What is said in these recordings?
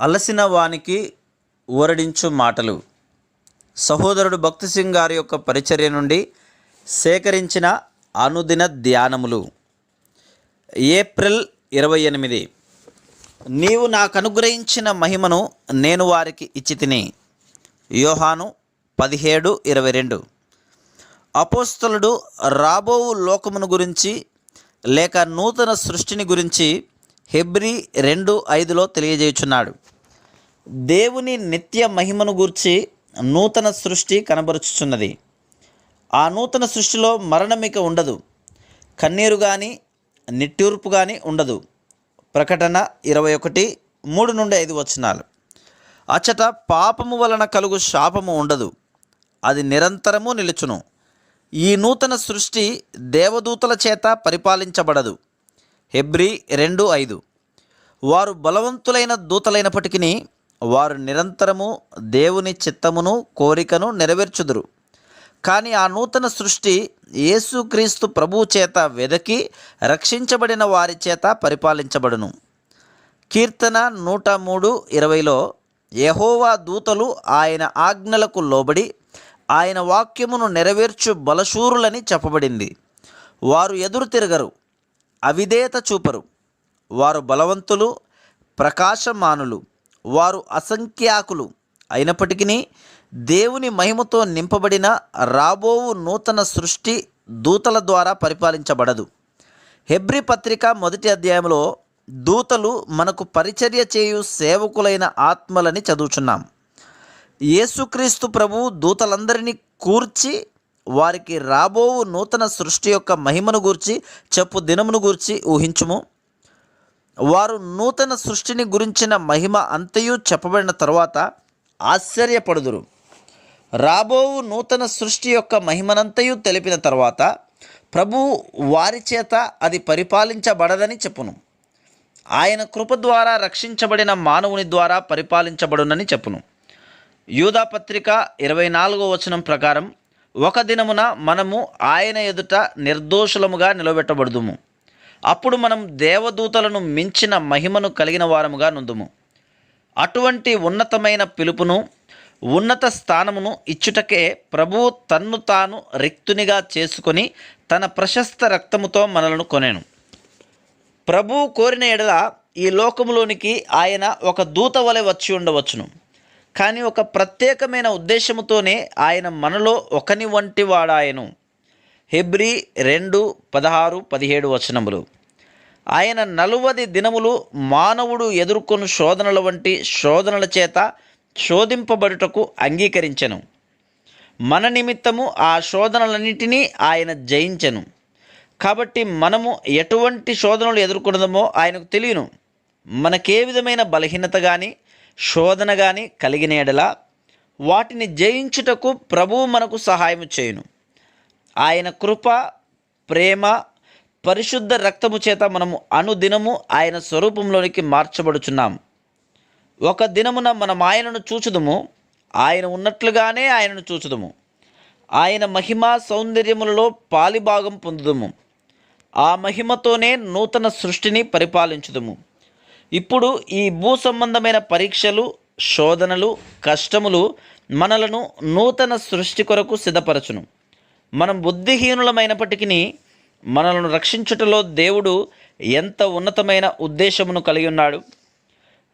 అలసిన వానికి ఊరడించు మాటలు. సహోదరుడు భక్తి సింగ్ గారి యొక్క పరిచర్య నుండి సేకరించిన అనుదిన ధ్యానములు. ఏప్రిల్ ఇరవై ఎనిమిది. నీవు నాకు అనుగ్రహించిన మహిమను నేను వారికి ఇచ్చి తిని యోహాను పదిహేడు ఇరవై రెండు. అపోస్తలుడు రాబోవు లోకమును గురించి లేక నూతన సృష్టిని గురించి హెబ్రి రెండు ఐదులో తెలియజేయుచున్నాడు. దేవుని నిత్య మహిమను గూర్చి నూతన సృష్టి కనబరుచుచున్నది. ఆ నూతన సృష్టిలో మరణమిక ఉండదు. కన్నీరు కానీ నిట్టూర్పు కానీ ఉండదు. ప్రకటన ఇరవై ఒకటి మూడు నుండి ఐదు వచనాలు. అచ్చట పాపము వలన కలుగు శాపము ఉండదు. అది నిరంతరము నిలుచును. ఈ నూతన సృష్టి దేవదూతల చేత పరిపాలించబడదు. హెబ్రి రెండు ఐదు. వారు బలవంతులైన దూతలైనప్పటికీ వారు నిరంతరము దేవుని చిత్తమును కోరికను నెరవేర్చుదురు. కానీ ఆ నూతన సృష్టి యేసుక్రీస్తు ప్రభువు చేత వెదకి రక్షించబడిన వారి చేత పరిపాలించబడును. కీర్తన నూట మూడు ఇరవైలో యహోవా దూతలు ఆయన ఆజ్ఞలకు లోబడి ఆయన వాక్యమును నెరవేర్చు బలశూరులని చెప్పబడింది. వారు ఎదురు తిరగరు. అవిధేయత చూపరు. వారు బలవంతులు ప్రకాశమానులు. వారు అసంఖ్యాకులు. అయినప్పటికీ దేవుని మహిమతో నింపబడిన రాబోవు నూతన సృష్టి దూతల ద్వారా పరిపాలించబడదు. హెబ్రి పత్రిక మొదటి అధ్యాయంలో దూతలు మనకు పరిచర్య చేయు సేవకులైన ఆత్మలని చదువుచున్నాం. యేసుక్రీస్తు ప్రభు దూతలందరినీ కూర్చి వారికి రాబోవు నూతన సృష్టి యొక్క మహిమను గూర్చి చెప్పు దినమును గూర్చి ఊహించుము. వారు నూతన సృష్టిని గురించిన మహిమ అంతయు చెప్పబడిన తరువాత ఆశ్చర్యపడుదురు. రాబోవు నూతన సృష్టి యొక్క మహిమనంతయు తెలిపిన తర్వాత ప్రభువు వారి చేత అది పరిపాలించబడదని చెప్పును. ఆయన కృప ద్వారా రక్షించబడిన మానవుని ద్వారా పరిపాలించబడునని చెప్పును. యూదా పత్రిక ఇరవై నాలుగో వచనం ప్రకారం ఒక దినమున మనము ఆయన ఎదుట నిర్దోషులముగా నిలబెట్టబడుదుము. అప్పుడు మనం దేవదూతలను మించిన మహిమను కలిగిన వారముగా నుందుము. అటువంటి ఉన్నతమైన పిలుపును ఉన్నత స్థానమును ఇచ్చుటకే ప్రభువు తన్ను తాను రిక్తునిగా చేసుకొని తన ప్రశస్త రక్తముతో మనలను కొనెను. ప్రభువు కోరిన ఎడల ఈ లోకములోనికి ఆయన ఒక దూత వలె వచ్చి ఉండవచ్చును. కానీ ఒక ప్రత్యేకమైన ఉద్దేశముతోనే ఆయన మనలో ఒకని వంటి వాడాయను. హెబ్రి రెండు పదహారు పదిహేడు వచనములు. ఆయన నలువది దినములు మానవుడు ఎదుర్కొను శోధనల వంటి శోధనల చేత శోధింపబడుటకు అంగీకరించెను. మన నిమిత్తము ఆ శోధనలన్నిటినీ ఆయన జయించెను. కాబట్టి మనము ఎటువంటి శోధనలు ఎదుర్కొన్నదమో ఆయనకు తెలియను. మనకే విధమైన బలహీనత కానీ శోధన కానీ కలిగిన ఎడల వాటిని జయించుటకు ప్రభువు మనకు సహాయం చేయును. ఆయన కృప ప్రేమ పరిశుద్ధ రక్తము చేత మనము అనుదినము ఆయన స్వరూపంలోనికి మార్చబడుచున్నాం ఒక దినమున మనం ఆయనను చూచుదుము ఆయన ఉన్నట్లుగానే ఆయనను చూచుదుము. ఆయన మహిమ సౌందర్యములలో పాలిభాగం పొందుదుము. ఆ మహిమతోనే నూతన సృష్టిని పరిపాలించుదుము. ఇప్పుడు ఈ భూ సంబంధమైన పరీక్షలు శోధనలు కష్టములు మనలను నూతన సృష్టి కొరకు సిద్ధపరచును. మనం బుద్ధిహీనులమైనప్పటికీ మనలను రక్షించుటలో దేవుడు ఎంత ఉన్నతమైన ఉద్దేశమును కలిగి ఉన్నాడు.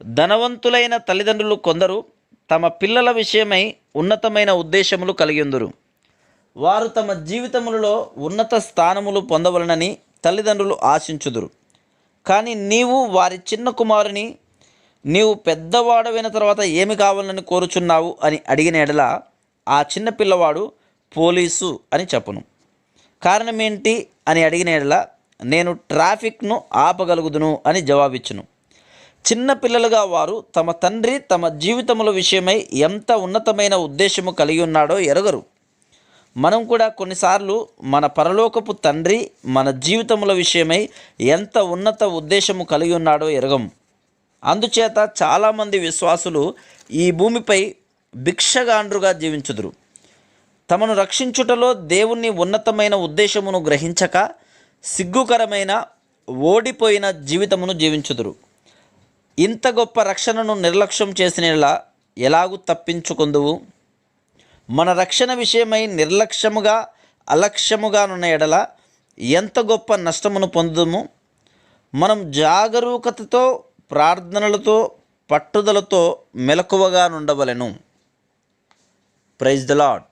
ధనవంతులైన తల్లిదండ్రులు కొందరు తమ పిల్లల విషయమై ఉన్నతమైన ఉద్దేశములు కలిగి ఉందరు. వారు తమ జీవితములలో ఉన్నత స్థానములు పొందవలనని తల్లిదండ్రులు ఆశించుదురు. కానీ నీవు వారి చిన్న కుమారుని నీవు పెద్దవాడవైన తర్వాత ఏమి కావాలని కోరుచున్నావు అని అడిగిన ఎడల ఆ చిన్న పిల్లవాడు పోలీసు అని చెప్పును. కారణం ఏంటి అని అడిగిన ఎడల నేను ట్రాఫిక్ను ఆపగలుగుదును అని జవాబిచ్చును. చిన్న పిల్లలుగా వారు తమ తండ్రి తమ జీవితముల విషయమై ఎంత ఉన్నతమైన ఉద్దేశము కలిగి ఉన్నాడో ఎరగరు. మనం కూడా కొన్నిసార్లు మన పరలోకపు తండ్రి మన జీవితముల విషయమై ఎంత ఉన్నత ఉద్దేశము కలిగి ఉన్నాడో ఎరగం. అందుచేత చాలామంది విశ్వాసులు ఈ భూమిపై భిక్షగాండ్రుగా జీవించుదురు. తమను రక్షించుటలో దేవుని ఉన్నతమైన ఉద్దేశమును గ్రహించక సిగ్గుకరమైన ఓడిపోయిన జీవితమును జీవించుదురు. ఇంత గొప్ప రక్షణను నిర్లక్ష్యం చేసిన ఎలాగూ తప్పించుకుందువు? మన రక్షణ విషయమై నిర్లక్ష్యముగా అలక్ష్యముగానున్న ఎడల ఎంత గొప్ప నష్టమును పొందుము మనం జాగరూకతతో ప్రార్థనలతో పట్టుదలతో మెలకువగా నుండవలెను ప్రైజ్ ద లాడ్